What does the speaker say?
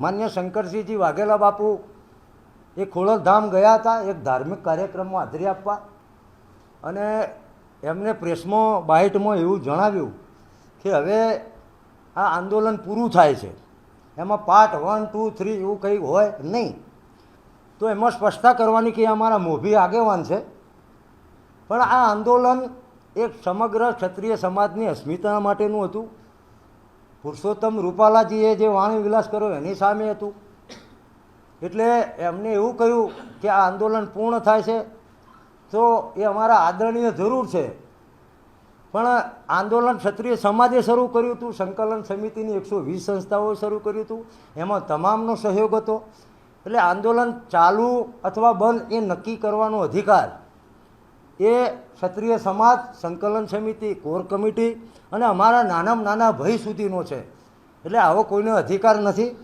માન્ય શંકરસિંહજી વાઘેલા બાપુ, એ ખોડલધામ ગયા હતા, એક ધાર્મિક કાર્યક્રમમાં હાજરી આપવા. અને એમને પ્રેસમાં, બાઇટમાં એવું જણાવ્યું કે હવે આ આંદોલન પૂરું થાય છે. એમાં પાર્ટ વન ટુ થ્રી એવું કંઈ હોય નહીં. તો એમાં સ્પષ્ટતા કરવાની કે અમારા મોભી આગેવાન છે. પણ આ આંદોલન એક સમગ્ર ક્ષત્રિય સમાજની અસ્મિતા માટેનું હતું. પુરુષોત્તમ રૂપાલાજીએ જે વાણી વિલાસ કર્યો એની સામે હતું. એટલે એમને એવું કહ્યું કે આ આંદોલન પૂર્ણ થાય છે, તો એ અમારા આદરણીય જરૂર છે. પણ આંદોલન ક્ષત્રિય સમાજે શરૂ કર્યું હતું, સંકલન સમિતિની એકસો વીસ સંસ્થાઓએ શરૂ કર્યું હતું, એમાં તમામનો સહયોગ હતો. એટલે આંદોલન ચાલુ અથવા બંધ એ નક્કી કરવાનો અધિકાર એ ક્ષત્રિય સમાજ સંકલન સમિતિ, કોર કમિટી અને અમારા નાનામાં નાના ભય સુધીનો છે. એટલે આવો કોઈનો અધિકાર નથી.